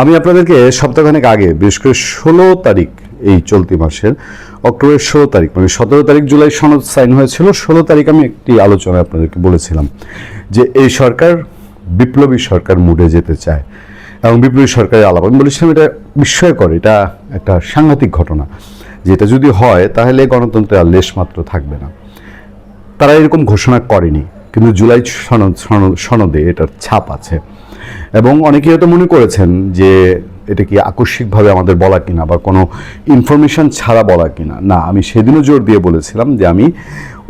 আমি আপনাদেরকে সপ্তাহখানেক আগে, বিশেষ করে ষোলো তারিখ এই চলতি মাসের, অক্টোবরের ষোলো তারিখ মানে সতেরো তারিখ জুলাই সনদ সাইন হয়েছিল, ষোলো তারিখ আমি একটি আলোচনায় আপনাদেরকে বলেছিলাম যে এই সরকার বিপ্লবী সরকার মুডে যেতে চায় এবং বিপ্লবী সরকারের আলাপ। আমি বলেছিলাম এটা বিস্ময়কর, এটা একটা সাংঘাতিক ঘটনা যেটা যদি হয়, তাহলে গণতন্ত্রে আর লেশমাত্র থাকবে না। তারা এরকম ঘোষণা করেনি, কিন্তু জুলাই সনদ- সনদে এটার ছাপ আছে। এবং অনেকে হয়তো মনে করেছেন যে এটা কি আকস্মিকভাবে আমাদের বলা কিনা বা কোনো ইনফরমেশন ছাড়া বলা কিনা। না, আমি সেদিনও জোর দিয়ে বলেছিলাম যে আমি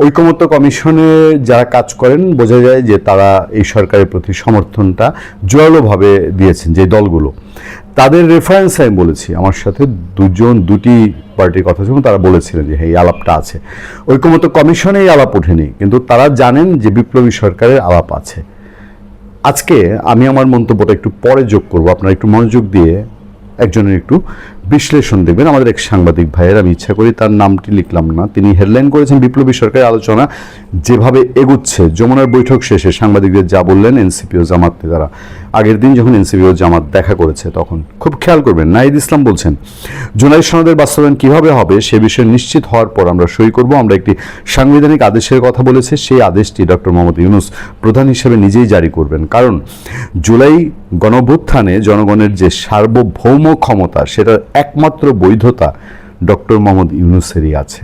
ঐকমত্য কমিশনে যারা কাজ করেন, বোঝা যায় যে তারা এই সরকারের প্রতি সমর্থনটা জোরালোভাবে দিয়েছেন যে দলগুলো। তাদের রেফারেন্স আমি বলেছি। আমার সাথে দুজন, দুটি পার্টির কথা ছিল তারা বলেছিলেন যে এই আলাপটা আছে। ঐকমত্য কমিশনে এই আলাপ ওঠেনি, কিন্তু তারা জানেন যে বিপ্লবী সরকারের আলাপ আছে। আজকে আমি আমার মন্তব্যটা একটু পরে যোগ করব। আপনারা একটু মনোযোগ দিয়ে একজনের একটু বিশ্লেষণ দেবেন। আমাদের এক সাংবাদিক ভাইয়ের আমি ইচ্ছা করি তার নামটি লিখলাম না। তিনি হেডলাইন করেছেন বিপ্লবী সরকারের আলোচনা। যেভাবে এগুচ্ছে, যমুনার বৈঠক শেষে সাংবাদিকদের যা বললেন, এনসিপি ও জামাত নেতারা আগের দিন যখন এনসিপি ও জামাত দেখা করেছে, তখন খুব খেয়াল করবেন নাহিদ ইসলাম বলছেন জুলাই সনদের বাস্তবায়ন কীভাবে হবে সে বিষয়ে নিশ্চিত হওয়ার পর আমরা সই করব। আমরা একটি সাংবিধানিক আদেশের কথা বলেছে, সেই আদেশটি ডক্টর মোহাম্মদ ইউনুস প্রধান হিসেবে নিজেই জারি করবেন। কারণ জুলাই গণভ্যুত্থানে জনগণের যে সার্বভৌম ক্ষমতা, সেটার একমাত্র বৈধতা ডক্টর মোহাম্মদ ইউনুসেরই আছে।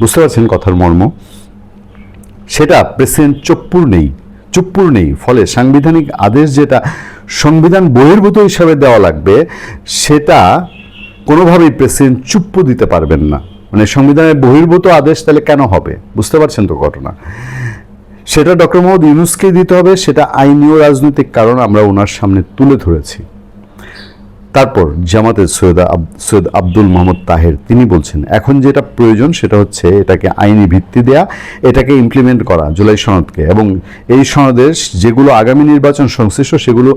বুঝতে পারছেন কথার মর্ম? সেটা প্রেসিডেন্ট চুপ্পুর নেই। চুপ্পুর নেই। ফলে সাংবিধানিক আদেশ যেটা, সংবিধান বহির্ভূত হিসাবে দেওয়া লাগবে, সেটা কোনোভাবেই প্রেসিডেন্ট চুপ্পু দিতে পারবেন না। মানে সংবিধানের বহির্ভূত আদেশ তাহলে কেন হবে? বুঝতে পারছেন তো ঘটনা। সেটা ডক্টর মোহাম্মদ ইউনুসকে দিতে হবে, সেটা আইনীয় রাজনৈতিক কারণ আমরা ওনার সামনে তুলে ধরেছি। তারপর জামাতের সৈয়দ সৈয়দ আব্দুল মোহাম্মদ তাহের, তিনি বলছেন, এখন যেটা প্রয়োজন সেটা হচ্ছে এটাকে আইনি ভিত্তি দেয়া, এটাকে ইমপ্লিমেন্ট করা জুলাই সনদকে। এবং এই সনদের যেগুলো আগামী নির্বাচন সংশ্লিষ্ট সেগুলো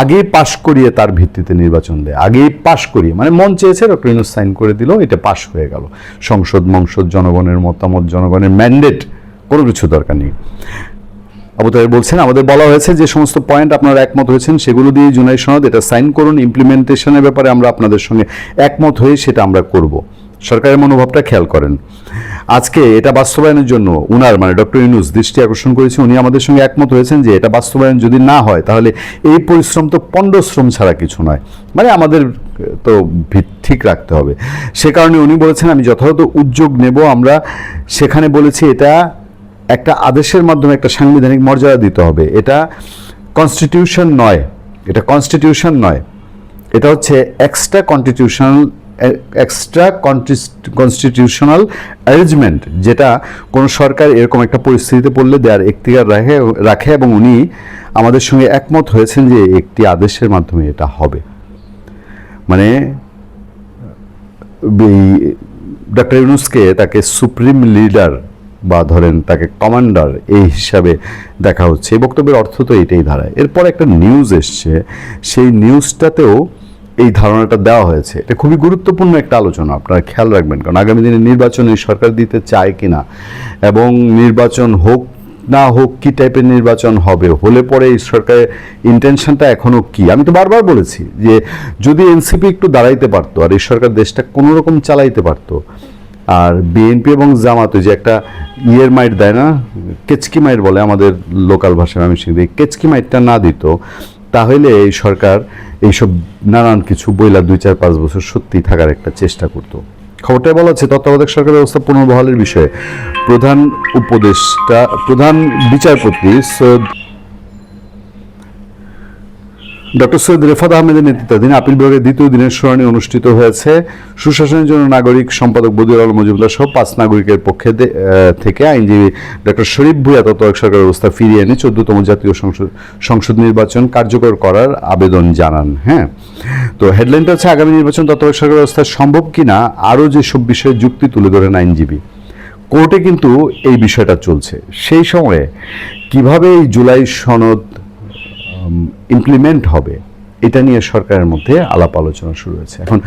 আগেই পাশ করিয়ে তার ভিত্তিতে নির্বাচন দেয়। আগেই পাশ করিয়ে মানে মন চেয়েছে ডক্টর সাইন করে দিল এটা পাশ হয়ে গেল। সংসদ, মংসদ, জনগণের মতামত, জনগণের ম্যান্ডেট কোনো কিছু দরকার নেই। আবু তাহের বলছেন, আমাদের বলা হয়েছে যে সমস্ত পয়েন্ট আপনারা একমত হয়েছেন, সেগুলো দিয়ে জুনাই সনদ এটা সাইন করুন ইমপ্লিমেন্টেশনের ব্যাপারে আমরা আপনাদের সঙ্গে একমত হয়ে সেটা আমরা করব। সরকারের মনোভাবটা খেয়াল করেন। আজকে এটা বাস্তবায়নের জন্য উনার মানে ডক্টর ইউনুস দৃষ্টি আকর্ষণ করেছে, উনি আমাদের সঙ্গে একমত হয়েছেন যে এটা বাস্তবায়ন যদি না হয়, তাহলে এই পরিশ্রম তো পণ্ডশ্রম ছাড়া কিছু নয়। মানে আমাদের তো ঠিক রাখতে হবে। সে কারণে উনি বলেছেন, আমি যথাযথ উদ্যোগ নেব, আমরা সেখানে বলেছি এটা একটা আদেশের মাধ্যমে একটা সাংবিধানিক মর্যাদা দিতে হবে। এটা কনস্টিটিউশন নয়। এটা কনস্টিটিউশন নয়। এটা হচ্ছে extra constitutional extra constitutional arrangement যেটা কোনো সরকার এরকম একটা পরিস্থিতিতে পড়লে দেয়ার এখতিয়ার রাখে রাখে এবং উনি আমাদের সঙ্গে একমত হয়েছেন যে একটি আদেশের মাধ্যমে এটা হবে। মানে ডক্টর ইউনুসকে তাকে সুপ্রিম লিডার বা ধরেন তাকে কমান্ডার এই হিসাবে দেখা হচ্ছে। এই বক্তব্যের অর্থ তো এটাই ধারায় এরপর একটা নিউজ এসছে, সেই নিউজটাতেও এই ধারণাটা দেওয়া হয়েছে। এটা খুবই গুরুত্বপূর্ণ একটা আলোচনা, আপনারা খেয়াল রাখবেন, কারণ আগামী দিনে নির্বাচন এই সরকার দিতে চায় কিনা এবং নির্বাচন হোক না হোক, কি টাইপের নির্বাচন হবে, হলে পরে এই সরকারের ইন্টেনশনটা এখনও কি? আমি তো বারবার বলেছি যে যদি এনসিপি একটু দাঁড়াইতে পারতো আর এই সরকার দেশটা কোনোরকম চালাইতে পারতো আর বিএনপি এবং জামাত যে একটা ইয়ের মাইট দেয় না, কেচকি মাইট বলে আমাদের লোকাল ভাষায়, আমি শিখি কেচকি মাইটটা না দিত, তাহলে এই সরকার এইসব নানান কিছু বইলা দুই চার পাঁচ বছর সত্যি থাকার একটা চেষ্টা করতো। খবরটায় বলা হচ্ছে, তত্ত্বাবধায়ক সরকার ব্যবস্থা পুনর্বহালের বিষয়ে প্রধান উপদেষ্টা, প্রধান বিচারপতি সৈয়দ ডক্টর সৈয়দ রেফাত আহমেদের নেতৃত্বাধীন আপিল বিভাগের দ্বিতীয় দিনের শুনানি অনুষ্ঠিত হয়েছে। সুশাসনের জন্য নাগরিক সম্পাদক বদিউল আলম মজুমদার সহ পাঁচ নাগরিকের পক্ষে থেকে আইনজীবী ডক্টর শরীফ ভুইয়া তত্ত্বাবধায়ক সরকার ব্যবস্থা ফিরিয়ে এনে চোদ্দতম জাতীয় সংসদ সংসদ নির্বাচন কার্যকর করার আবেদন জানান। হ্যাঁ? তো হেডলাইনটা হচ্ছে আগামী নির্বাচন তত্ত্বাবধায়ক সরকার ব্যবস্থা সম্ভব কিনা, আরও যেসব বিষয়ে যুক্তি তুলে ধরেন আইনজীবী, কোর্টে কিন্তু এই বিষয়টা চলছে। সেই সময়ে কীভাবে এই জুলাই সনদ ইমপ্লিমেন্ট হবে। এটা নিয়ে সরকারের মধ্যে আলাপ আলোচনা শুরু হয়েছে। এখন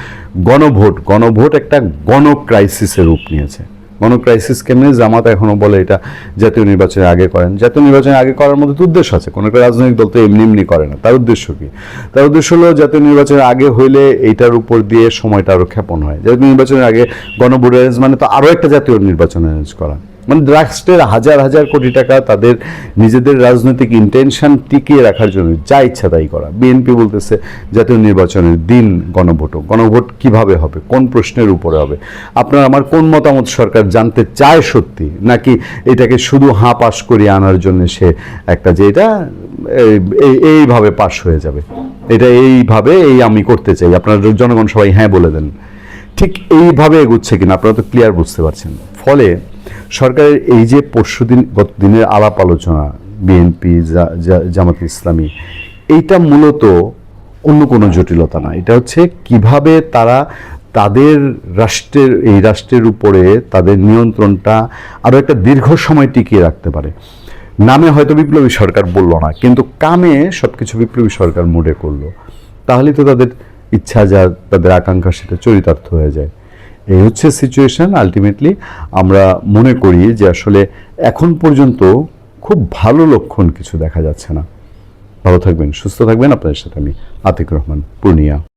গণভোট গণভোট একটা গণ ক্রাইসিসের রূপ নিয়েছে। গণক্রাইসিস কেমনি? জামাত এখনও বলে এটা জাতীয় নির্বাচনের আগে করেন। জাতীয় নির্বাচনের আগে করার মধ্যে তো উদ্দেশ্য আছে। কোনো একটা রাজনৈতিক দল তো এমনি এমনি করে না। তার উদ্দেশ্য কি? তার উদ্দেশ্য হলো জাতীয় নির্বাচনের আগে হইলে এইটার উপর দিয়ে সময়টা আরও ক্ষেপণ হয়। জাতীয় নির্বাচনের আগে গণভোট অ্যারেঞ্জ মানে তো আরও একটা জাতীয় নির্বাচন অ্যারেঞ্জ করা। মানে রাষ্ট্রের হাজার হাজার কোটি টাকা তাদের নিজেদের রাজনৈতিক ইন্টেনশন টিকিয়ে রাখার জন্য যা ইচ্ছা তাই করা। বিএনপি বলতেছে, জাতীয় নির্বাচনের দিন গণভোট গণভোট কীভাবে হবে? কোন প্রশ্নের উপরে হবে? আপনার আমার কোন মতামত সরকার জানতে চায় সত্যি? নাকি এটাকে শুধু হাঁ পাশ করিয়ে আনার জন্য সে একটা যে এটা এই- এই- এইভাবে পাশ হয়ে যাবে? এটা এইভাবে, এই আমি করতে চাই। আপনার জনগণ সবাই হ্যাঁ বলে দেন। ঠিক এইভাবে এগুচ্ছে কিনা আপনারা তো ক্লিয়ার বুঝতে পারছেন। ফলে সরকারের এই যে পরশুদিন গত দিনের আলাপ আলোচনা, বিএনপি জামাত ইসলামী, এইটা মূলত অন্য কোনো জটিলতা না। এটা হচ্ছে কীভাবে তারা তাদের রাষ্ট্রের, এই রাষ্ট্রের উপরে তাদের নিয়ন্ত্রণটা আরও একটা দীর্ঘ সময় টিকিয়ে রাখতে পারে। নামে হয়তো বিপ্লবী সরকার বলল না, কিন্তু কামে সব কিছু বিপ্লবী সরকার মুডে করল। তাহলেই তো তাদের ইচ্ছা যা, তাদের আকাঙ্ক্ষা সেটা চরিতার্থ হয়ে যায়। এই হচ্ছে সিচুয়েশান আলটিমেটলি আমরা মনে করি যে আসলে এখন পর্যন্ত খুব ভালো লক্ষণ কিছু দেখা যাচ্ছে না। ভালো থাকবেন, সুস্থ থাকবেন। আপনাদের সাথে আমি আতিক রহমান, পূর্ণিয়া।